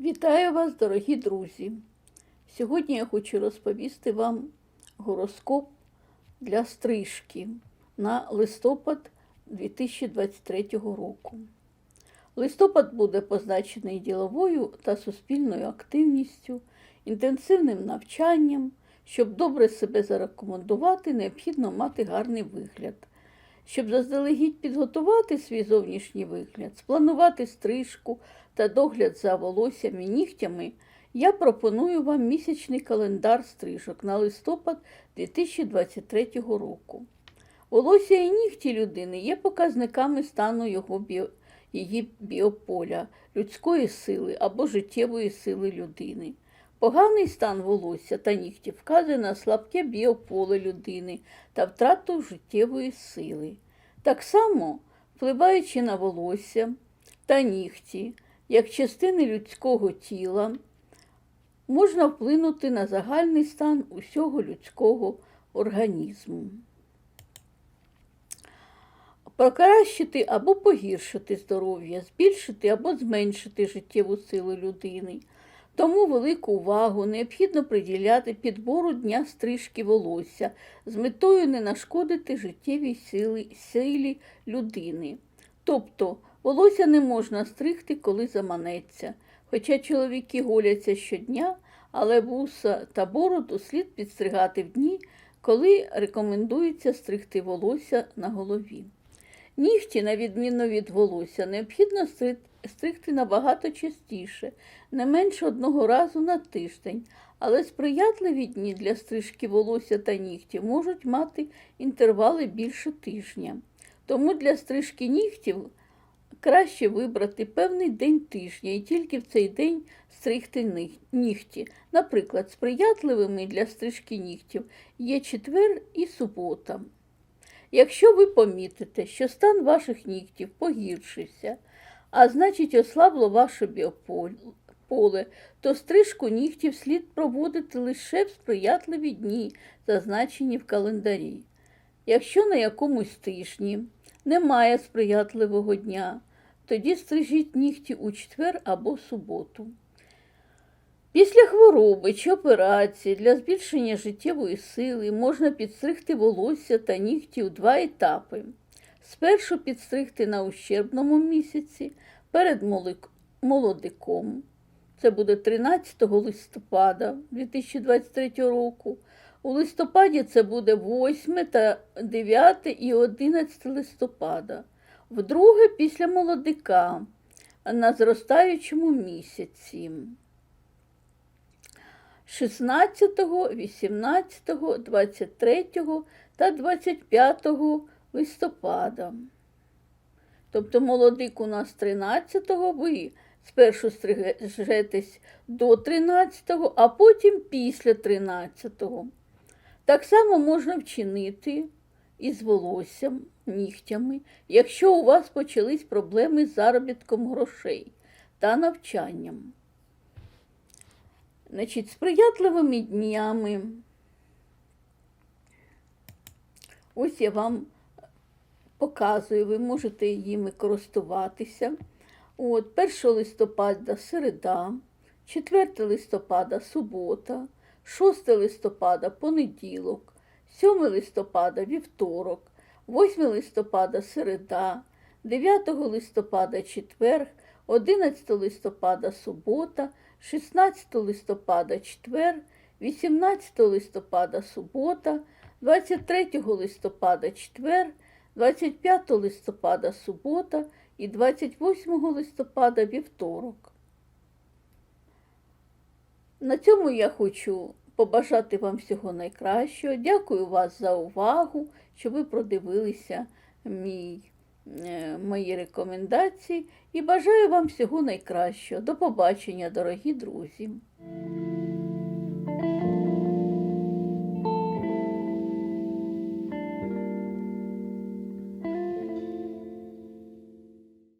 Вітаю вас, дорогі друзі! Сьогодні я хочу розповісти вам гороскоп для стрижки на листопад 2023 року. Листопад буде позначений діловою та суспільною активністю, інтенсивним навчанням. Щоб добре себе зарекомендувати, необхідно мати гарний вигляд. Щоб заздалегідь підготувати свій зовнішній вигляд, спланувати стрижку та догляд за волоссям і нігтями, я пропоную вам місячний календар стрижок на листопад 2023 року. Волосся і нігті людини є показниками стану його біо... її біополя, людської сили або життєвої сили людини. Поганий стан волосся та нігтів вказує на слабке біополе людини та втрату життєвої сили. Так само, впливаючи на волосся та нігті, як частини людського тіла, можна вплинути на загальний стан усього людського організму. Покращити або погіршити здоров'я, збільшити або зменшити життєву силу людини. Тому велику увагу необхідно приділяти підбору дня стрижки волосся з метою не нашкодити життєвій силі, силі людини. Тобто волосся не можна стригти, коли заманеться. Хоча чоловіки голяться щодня, але вуса та бороду слід підстригати в дні, коли рекомендується стригти волосся на голові. Нігті, на відміну від волосся, необхідно стригти набагато частіше, не менше одного разу на тиждень, але сприятливі дні для стрижки волосся та нігтів можуть мати інтервали більше тижня. Тому для стрижки нігтів краще вибрати певний день тижня і тільки в цей день стригти нігті. Наприклад, сприятливими для стрижки нігтів є четвер і субота. Якщо ви помітите, що стан ваших нігтів погіршився, а значить ослабло ваше біополе, то стрижку нігтів слід проводити лише в сприятливі дні, зазначені в календарі. Якщо на якомусь тижні немає сприятливого дня, тоді стрижіть нігті у четвер або суботу. Після хвороби чи операції для збільшення життєвої сили можна підстригти волосся та нігті у два етапи. Спершу підстригти на ущербному місяці перед молодиком. Це буде 13 листопада 2023 року. У листопаді це буде 8 та 9 і 11 листопада. Вдруге після молодика на зростаючому місяці. 16, 18, 23 та 25 листопада. Тобто молодик у нас 13-го, ви спершу стрижетесь до 13-го, а потім після 13-го. Так само можна вчинити із волоссям, нігтями, якщо у вас почались проблеми з заробітком грошей та навчанням. Значить, сприятливими днями. Ось я вам показую, ви можете їми користуватися. От, 1 листопада середа, 4 листопада субота, 6 листопада понеділок, 7 листопада вівторок, 8 листопада середа, 9 листопада четверг, 11 листопада субота, 16 листопада четвер, 18 листопада субота, 23 листопада четвер, 25 листопада субота і 28 листопада вівторок. На цьому я хочу побажати вам всього найкращого. Дякую вас за увагу, що ви продивилися мій, мої рекомендації і бажаю вам всього найкращого. До побачення, дорогі друзі!